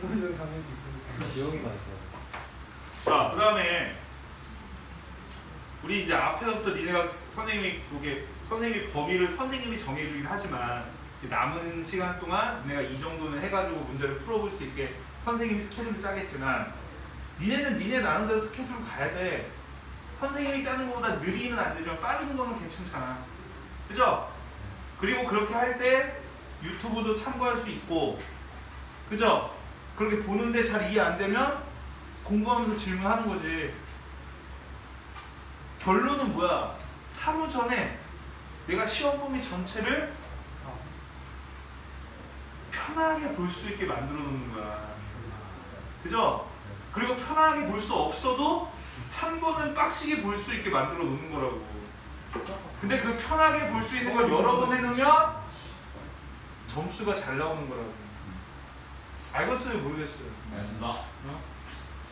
장면도 있고 내용이 많았어요. 자, 그 다음에 우리 이제 앞에서부터 니네가 선생님이 그게 선생님이 범위를 선생님이 정해주긴 하지만 남은 시간 동안 내가 이 정도는 해가지고 문제를 풀어볼 수 있게 선생님이 스케줄을 짜겠지만 니네는 니네 나름대로 스케줄 가야 돼. 선생님이 짜는 것보다 느리면 안 되지만 빠른 거는 괜찮잖아. 그죠? 그리고 그렇게 할 때 유튜브도 참고할 수 있고, 그죠? 그렇게 보는데 잘 이해 안 되면 공부하면서 질문하는 거지. 결론은 뭐야? 하루 전에 내가 시험 범위 전체를 편하게 볼 수 있게 만들어 놓는 거야. 그죠? 그리고 편하게 볼 수 없어도 한 번은 빡시게 볼 수 있게 만들어 놓는 거라고. 근데 그 편하게 볼 수 있는 걸 여러 번 해놓으면 점수가 잘 나오는 거라고. 알겠어요? 모르겠어요? 알겠습니다. 어?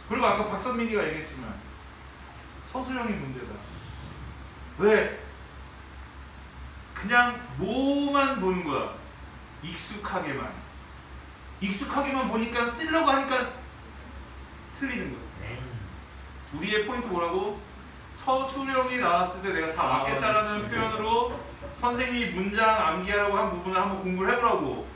그리고 아까 박선민이가 얘기했지만 서술형이 문제다. 왜? 그냥 뭐만 보는 거야. 익숙하게만. 익숙하게만 보니까 쓰려고 하니까 틀리는 거야. 우리의 포인트 뭐라고? 서술형이 나왔을 때 내가 다 아, 맞겠다라는. 표현으로 선생님이 문장 암기하라고 한 부분을 한번 공부를 해보라고.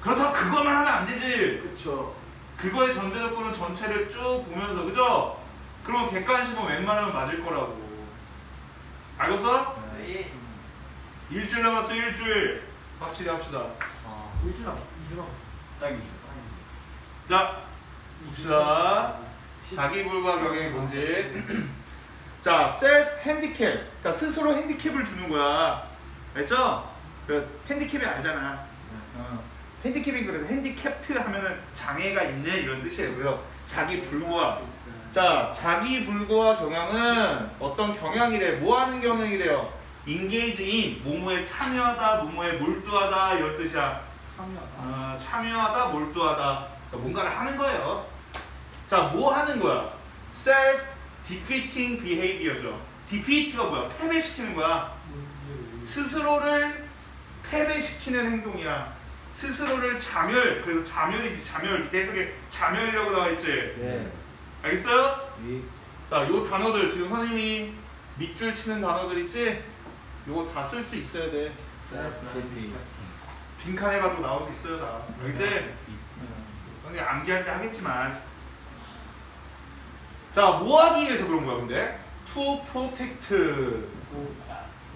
그렇다고 그것만 하면 안 되지. 그쵸. 그거의 전제 조건은 전체를 쭉 보면서 그죠? 그러면 객관식은 웬만하면 맞을 거라고. 알겠어? 네. 일주일 남았어 일주일. 확실히 합시다. 아, 일주일 남 이주 남 딱이죠. 자 봅시다. 자기 불과 경영이 뭔지 자 셀프 핸디캡 자 스스로 핸디캡을 주는 거야. 알죠? 그 핸디캡이 알잖아. 어. 핸디캡이 그래서 핸디캡트 하면은 장애가 있는 이런 뜻이에요 그래서 자기 불과 자, 자기 불구와 경향은 어떤 경향이래? 뭐 하는 경향이래요? in, 뭐뭐에 참여하다, 뭐뭐에 몰두하다 이런 뜻이야. 참여하다 어, 참여하다, 몰두하다. 그러니까 뭔가를 하는 거예요. 자, 뭐 하는 거야? self defeating behavior죠. defeat가 뭐야? 패배시키는 거야. 스스로를 패배시키는 행동이야. 스스로를 자멸, 그래서 자멸이지, 자멸. 밑에 해석에 자멸이라고 나와 있지. 네. 알겠어요? 이 자, 요 단어들 지금 선생님이 밑줄 치는 단어들 있지? 요거 다 쓸 수 있어야 돼. 빈칸에 가지고 나올 수 있어요, 다. 알겠지? 선생님 암기할 때 하겠지만. 자, 뭐 하기 위해서 그런 거야, 근데? To protect.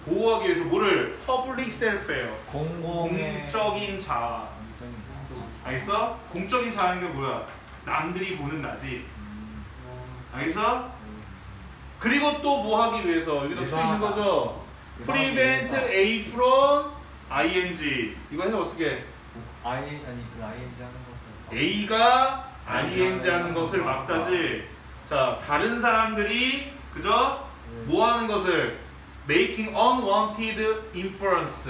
보호하기 위해서 뭐를? Public self예요. 공공의 공적인 자아. 공적인. 알겠어? 공적인 자아는 게 뭐야? 남들이 보는 나지. 알겠어? 그리고 또 뭐 하기 위해서 여기도 써 있는 거죠. prevent A from ing 이거 해서 어떻게 아이 아니 그 ING 하는 것을 A가 ing 하는 것을 막다지. 자 다른 사람들이 그죠? 뭐 하는 것을 making unwanted inference,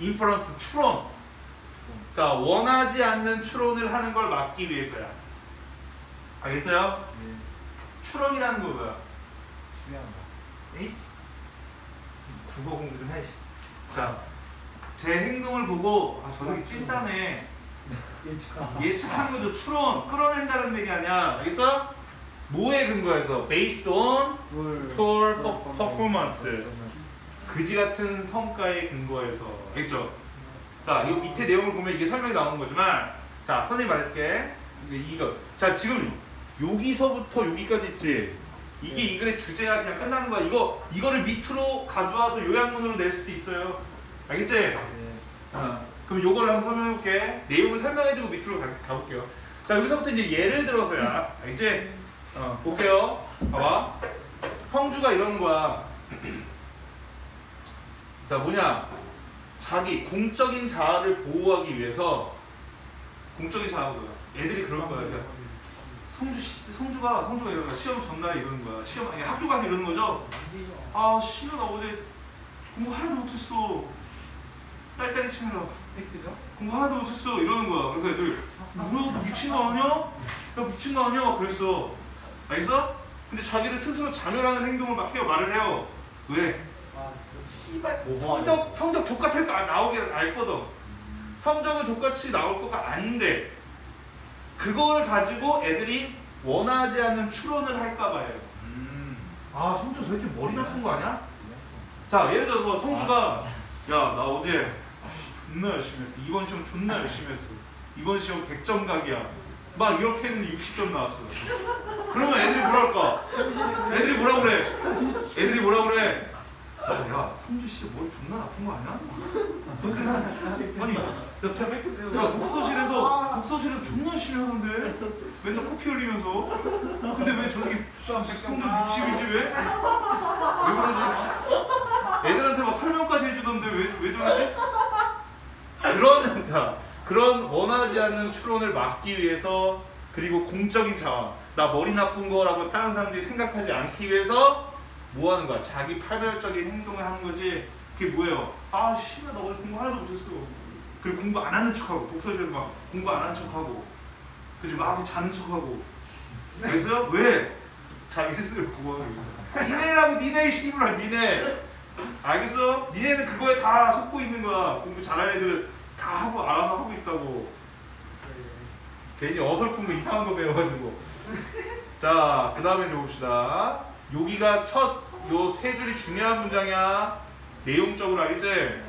inference 추론. 자 원하지 않는 추론을 하는 걸 막기 위해서야. 알겠어요? 네. 추론이라는 거 뭐야? 중요한다. 에이 국어 공부 좀 해. 씨. 자, 제 행동을 보고 아 저렇게 찐따네 예측하 예측하는 거죠. 추론 끌어낸다는 얘기 아니야. 알겠어? 뭐에 근거해서 based on for performance 그지 같은 성과에 근거해서 알겠죠? 자, 이 밑에 내용을 보면 이게 설명이 나오는 거지만 자, 선생님 말해줄게. 이거 자 지금 여기서부터 여기까지 있지. 이게 이 글의 주제가 그냥 끝나는 거야. 이거 이거를 밑으로 가져와서 요약문으로 낼 수도 있어요. 알겠지? 네. 어, 그럼 요거를 한번 설명해볼게. 내용을 설명해주고 밑으로 가, 가볼게요. 자, 여기서부터 이제 예를 들어서야. 알겠지? 어, 볼게요. 봐봐. 성주가 이러는 거야. 자, 뭐냐? 자기 공적인 자아를 보호하기 위해서 공적인 뭐야? 애들이 그럴 거야. 그러니까 성주 씨, 성주가 성주가 이러는 거야. 시험 전날에 이러는 거야. 시험 아니 학교 가서 이러는 거죠. 아, 시험 나 어제 공부 하나도 못했어. 딸딸이 치느라 팩트죠? 공부 하나도 못했어 이러는 거야. 그래서 애들 뭐야 너 미친 거 아니야? 야 미친 거 아니야? 그랬어. 알겠어? 근데 자기를 스스로 자멸하는 행동을 막 해요. 말을 해요. 왜? 아 씨발 오버하네. 성적 성적 족같을 거 나오게 알 거든. 성적은 족같이 나올 거가 아닌데 그걸 가지고 애들이 원하지 않는 추론을 할까 봐요. 음. 아 성주 저 이렇게 머리 나쁜 거 아니야? 자 예를 들어서 성주가 야 나 어제 존나 열심히 했어 이번 시험 존나 열심히 했어 이번 시험 100점 각이야 막 이렇게 했는데 60점 나왔어 그러면 애들이 뭐라 할까? 애들이 뭐라 그래? 애들이 뭐라 그래? 야, 야 성주 씨 머리 존나 나쁜 거 아니야? 아니 야, 독서실에서 독서실에서 존나 열심히 하던데 맨날 코피 흘리면서 근데 왜 저렇게 성적 60이지 왜? 왜 그러지? 애들한테 막 설명까지 해주던데 왜, 왜 저러지? 야, 그런 원하지 않는 추론을 막기 위해서 그리고 공적인 자원 나 머리 나쁜 거라고 다른 사람들이 생각하지 않기 위해서 뭐 하는 거야? 자기 파멸적인 행동을 하는 거지 그게 뭐예요? 아 씨발 나 오늘 공부 하나도 못했어 그리고 공부 안 하는 척하고 독서실에서 막 공부 안 하는 척하고 그리고 막 자는 척하고 그래서 왜? 자기 스스로 구원을 위해서 니네라고 니네 씨발 니네 알겠어? 니네는 그거에 다 속고 있는 거야 공부 잘하는 애들은 다 하고 알아서 하고 있다고. 괜히 어설픈 거 이상한 거 배워가지고. 자 그 다음에 봅시다. 여기가 첫 요 세 줄이 중요한 문장이야. 내용적으로 알겠지?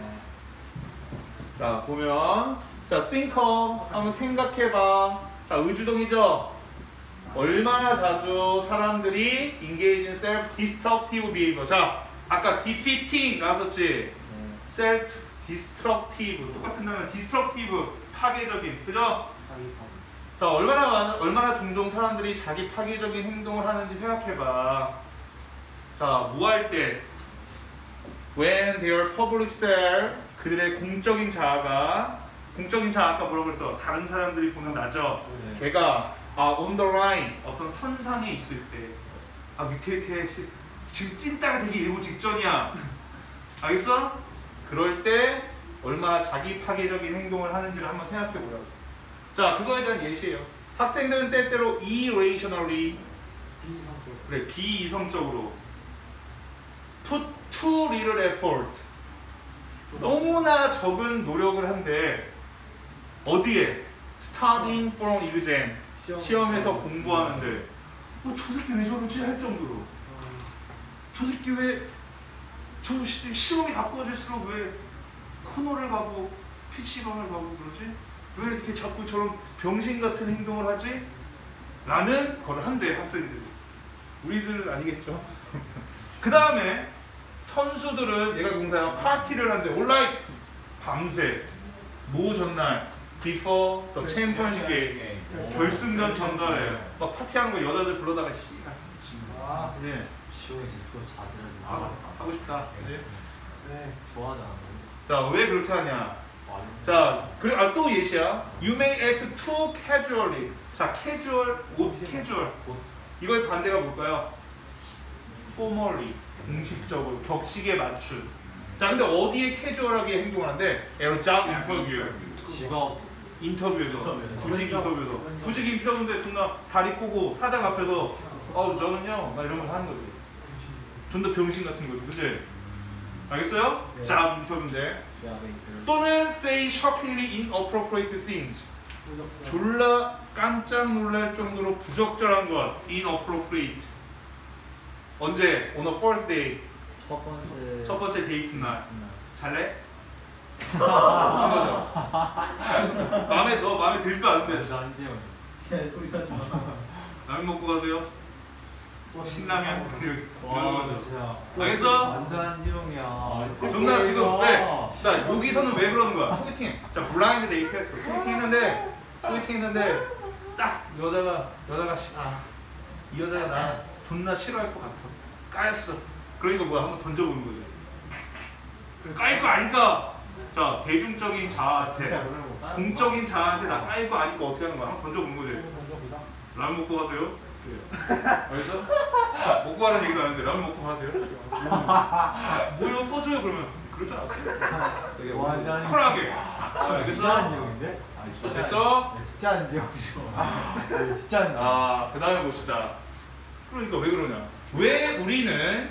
자 보면 자 think of 한번 생각해봐. 자 의주동이죠? 얼마나 자주 사람들이 engage in self-destructive behavior? 자 아까 defeating 나왔었지? Self-destructive 똑같은 단어 destructive 파괴적인 그죠? 자 얼마나 많은 얼마나 종종 사람들이 자기 파괴적인 행동을 하는지 생각해봐. 자뭐 할 때? When their public self 그들의 공적인 자아가 공적인 자아 아까 뭐라고 그랬어? 다른 사람들이 보는 나죠. 네. 걔가 아 on the line 어떤 선상에 있을 때. 아 밑에 밑에 지금 찐따가 되기 일보 직전이야. 알겠어? 그럴 때 얼마나 자기 파괴적인 행동을 하는지를 한번 생각해 보라고. 자, 그거에 대한 예시예요. 학생들은 때때로 irrationally. 그래 비이성적으로 put too little effort 너무나 적은 노력을 한데 어디에 studying for an exam 시험. 시험에서 공부하는데 어, 저 새끼 왜 저러지 할 정도로 저 새끼 왜 저 시험이 가까워질수록 왜 코너를 가고 PC방을 가고 그러지? 왜 이렇게 자꾸 저런 병신 같은 행동을 하지? 라는 걸 한대 학생들이. 우리들은 아니겠죠? 그 다음에 선수들은 얘가 동사야 파티를 한대. 온라인! 밤새 모 전날 before the championship game. 결승전 전전에 막 파티하는 거 여자들 불러다가 씨. 아, 네. 진짜 그거 자제를 하고, 하고 싶다 네. 네. 좋아하잖아. 자 왜 그렇게 하냐 완전. 자, 그래 아, 또 예시야. You may act too casually. 자, casual, 옷 casual. 옷. 이거의 반대가 뭘까요? formally, 공식적으로, 격식에 맞춘. 자, 근데 어디에 casual하게 행동하는데? job interview. 직업. 인터뷰에서. 구직 인터뷰에서. 구직 인터뷰인데 존나 다리 꼬고 사장 앞에서 어, 저는요, 막 이런 걸 하는 거지. 존나 병신 같은 거지, 그지? 알겠어요? 네. job 인터뷰인데. 대학에 또는 say shockingly inappropriate things. 졸라 깜짝 놀랄 정도로 부적절한 것 inappropriate 언제? on the first day 첫 번째. 첫 번째 데이트 날 날. 잘래? 거죠 마음에 너 마음에 들지도 한지영. 야 소리 하지 마. 라면 먹고 가세요 신라면 이런 와 거죠 진짜. 알겠어? 완전 한지영이야. 존나 지금 왜? 자 여기서는 왜 그러는 거야? 소개팅 자 블라인드 데이트 했어 소개팅 했는데 소개팅 했는데 딱 여자가 여자가 아이 여자가 나 존나 싫어할 것 같아 까였어 그러니까 뭐야 한번 던져보는 거지 까일 거 아니까 자 대중적인 자아한테 그러고. 공적인 자아한테 나 까일 거 아니까 어떻게 하는 거야 한번 던져보는 거지 전적이다. 라면 먹고 가세요 알겠어? 먹고 가는 얘기도 아닌데 라면 먹고 가세요 뭐요 꺼줘요 그러면 그러지 않았어요 되게. 쿨하게 아, 진짜 알겠어? 한지영인데? 아, 진짜. 됐어? 네, 진짜 한지영이죠. 네, 진짜 한지영. 아, 그 다음에 봅시다. 그러니까 왜 그러냐? 왜 우리는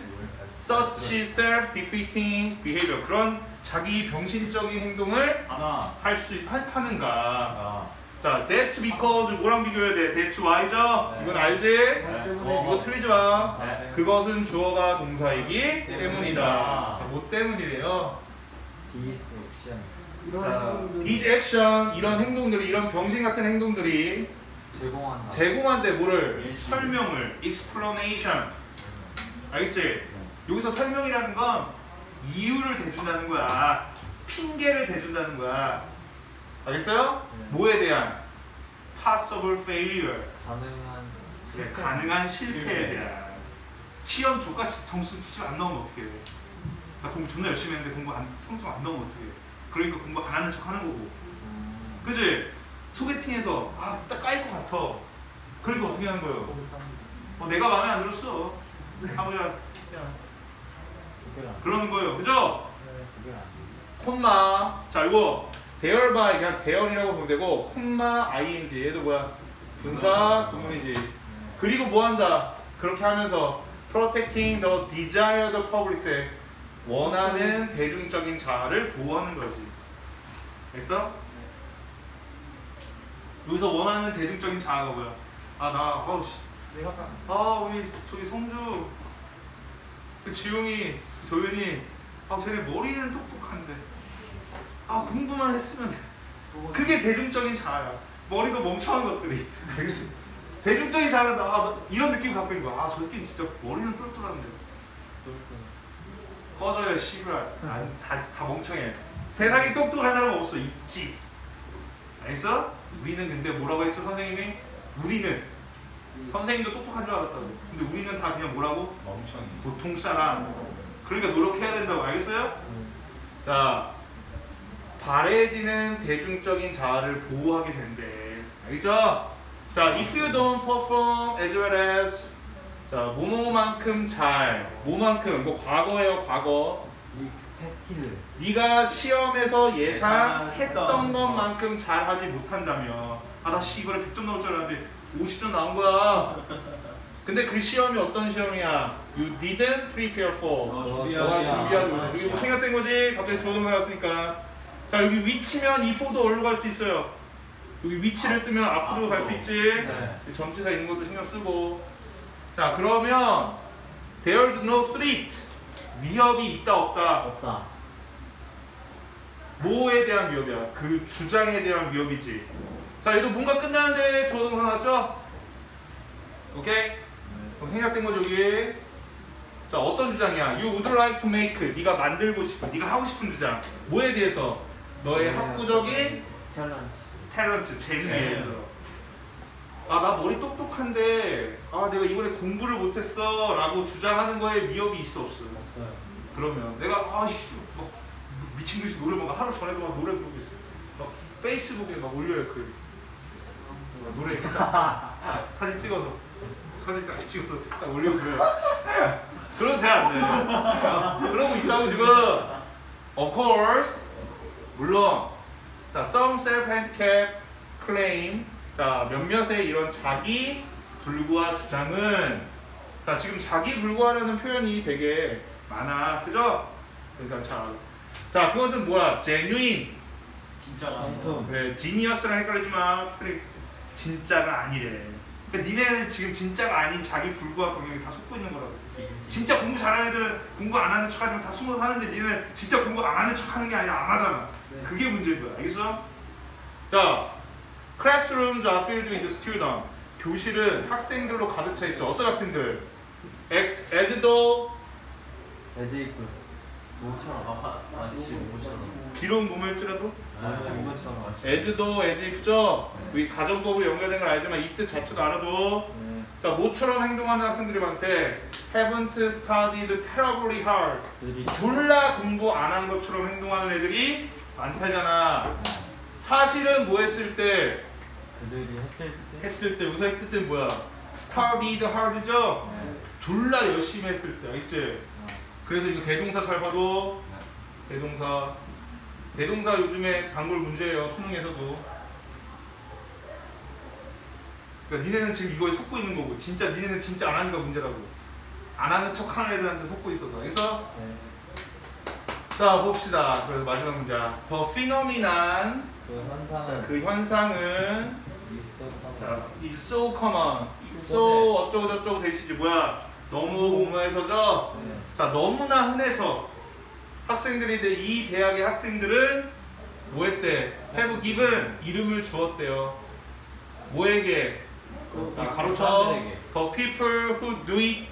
such self-defeating behavior 그런 자기 병신적인 행동을 하나. 할수 하는가? 아. 자, that's because 뭐랑 비교해야 돼? that's why죠? 네. 이건 알지? 네. 어, 이거 틀리지 마. 네. 그것은 주어가 동사이기 때문이다. 때문이다. 자, 뭐 때문이래요? These actions. 이런 자, 행동들이 these action 이런 행동들이 이런 병신 같은 행동들이 제공한다. 제공한데 뭐를 예시. 설명을 explanation 알겠지? 여기서 설명이라는 건 이유를 대준다는 거야 핑계를 대준다는 거야 알겠어요? 네. 뭐에 대한 possible failure 가능한. 그래, 가능한 실패에 실패. 대한 시험 조까지 점수 시험 안 나오면 어떡해 나 공부 존나 열심히 했는데 공부 안, 성적 안 나오면 어떡해 그러니까 공부 안 하는 척 하는 거고 음. 그지? 소개팅에서 아, 딱 까일 것 같아. 그러니까 어떻게 하는 거예요? 어, 내가 마음에 안 들었어. 아버지가 그냥 안. 그러는 거예요. 그죠? 그게 안 돼. 콤마. 자, 이거 대열 by 그냥 대열이라고 보면 되고 콤마 ing 얘도 뭐야? 분사 구문이지. 그리고 뭐 한다? 그렇게 하면서 protecting the desired public 원하는 대중적인 자아를 보호하는 거지. 됐어? 여기서 원하는 대중적인 자아가 뭐야? 아, 나, 아우, 씨. 내가, 아, 우리, 저기 성주, 그 지용이, 도윤이, 아, 쟤네 머리는 똑똑한데, 아, 공부만 했으면 돼. 그게 대중적인 자아야. 머리도 멍청한 것들이. 대중적인 자아가 나, 아, 나 이런 느낌 갖고 있는 거야. 아, 저 새끼 진짜 머리는 똘똘한데. 꺼져요, 씨발. 아, 다, 다 멍청해. 세상에 똑똑한 사람 없어. 있지. 알겠어? 우리는 근데 뭐라고 했죠, 선생님이? 우리는. 선생님도 똑똑한 줄 알았다고. 근데 우리는 다 그냥 뭐라고? 멍청이. 보통 사람. 그러니까 노력해야 된다고. 알겠어요? 자, 바래지는 대중적인 자아를 보호하게 된대. 알겠죠? 자, if you don't perform as well as 자, 뭐뭐만큼 잘, 뭐만큼, 이거 과거예요, 과거. Expected. 네가 시험에서 예상했던 예상했던 것만큼 잘하지 못한다면 아, 나 씨, 이번에 100점 나올 줄 알았는데 50점 나온 거야. 근데 그 시험이 어떤 시험이야? You didn't prepare for. 어, 너가 준비하지. 못해. 이게 뭐 생각된 거지? 갑자기 주어동사 나왔으니까. 자 여기 위치면 이 포도 어디로 갈 수 있어요? 여기 위치를 쓰면 앞으로 갈 수 있지. 네. 전치사 있는 것도 신경 쓰고. 자 그러면 there's no threat. 위협이 있다 없다. 없다. 뭐에 대한 위협이야? 그 주장에 대한 위협이지. 자 얘도 뭔가 끝나는데 주어동사 나왔죠? 오케이? 그럼 생략된 거죠 여기. 자 어떤 주장이야? You would like to make. 네가 만들고 싶은, 네가 하고 싶은 주장. 뭐에 대해서? 너의 학구적인 챌린지. 탤런트, 재능에 대해서. 아 나 머리 똑똑한데 아 내가 이번에 공부를 못했어 라고 주장하는 거에 위협이 있어 없어? 없어요. 그러면 내가 아씨 막 미친 듯이 노래 막 하루 전에도 막 노래 부르고 있어. 막 페이스북에 막 올려요 그막 노래 딱 사진 찍어서 사진 딱 찍어서 딱 올려고요. 그러면 돼안 돼? 그러고 있다고 지금. Of course 물론 자 some self handicap claim 자 몇몇의 이런 자기 불구화 주장은 자 지금 자기 불구하라는 표현이 되게 많아 그죠? 그러니까 자, 자 그것은 뭐야? genuine 진짜 정품. 그래 지니어스랑 헷갈리지 마 스프링 진짜가 아니래 그러니까 니네는 지금 진짜가 아닌 자기 불구화 경향이 다 속고 있는 거라고 진짜 공부 잘하는 애들은 공부 안 하는 척 하지만 다 숨어서 하는데 니는 진짜 공부 안 하는 척 하는 게 아니라 안 하잖아. 네. 그게 문제인 거야. 알겠어? 자 classrooms are filled with students. 교실은 학생들로 가득 차 있죠. 어떤 학생들? act as though 에지 있 비록 몸일지라도 as도 as if죠? 우리 가정법으로 연결된 걸 알지만 이 뜻 자체도 알아도 네. 자 모처럼 행동하는 학생들이 많대 haven't studied terribly hard 졸라 공부 안 한 것처럼 행동하는 애들이 많다잖아 네. 사실은 뭐 했을 때 그들이 했을 때. 했을 때 의사 했을 때 뭐야 studied hard죠? 네. 졸라 열심히 했을 때 알겠지? 네. 그래서 이거 대동사 잘 봐도 대동사 대동사 요즘에 단골 문제예요 수능에서도 그러니까 니네는 지금 이거에 속고 있는 거고 진짜 니네는 진짜 안 하니까 문제라고 안 하는 척 하는 애들한테 속고 있어서 그래서 네. 자 봅시다. 그래서 마지막 문장. 더 피노미난 그 현상은 그 현상은 있었던 자, is so common. so 어쩌고 저쩌고 대시지 뭐야? 너무 공모해서죠. 네. 자 너무나 흔해서 학생들이 돼- 이 대학의 학생들은 뭐했대? have given 이름을 주었대요. 뭐에게? 자, 가로쳐 the people who do it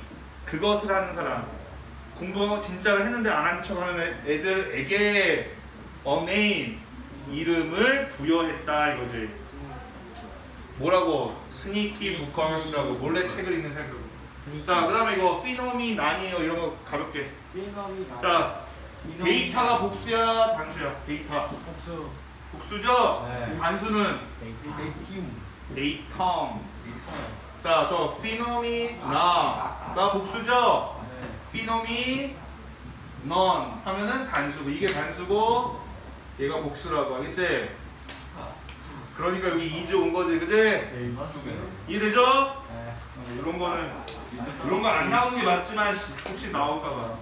그것을 하는 사람 공부 진짜로 했는데 안 한 척하는 애- 애들에게 a name 이름을 부여했다 이거지. 뭐라고? 스니키 부커스라고 몰래 책을 읽는 생각. 자, 그 다음에 이거 피노미 난이에요 이런 거 가볍게. 피nom이 나. 자, 데이터가 복수야 단수야? 데이터 복수. 복수죠? 네. 단수는 데이티움 데이터. 자, 저 피노미 나가 복수죠? 네. 피노미 넌 하면은 단수고 이게 단수고 얘가 복수라고 알겠지? 그러니까 여기 이즈 온 거지, 그지? 이해되죠? 네. 어, 이런 거는 이런 건 안 나오는 게 맞지만 혹시 나올까 봐.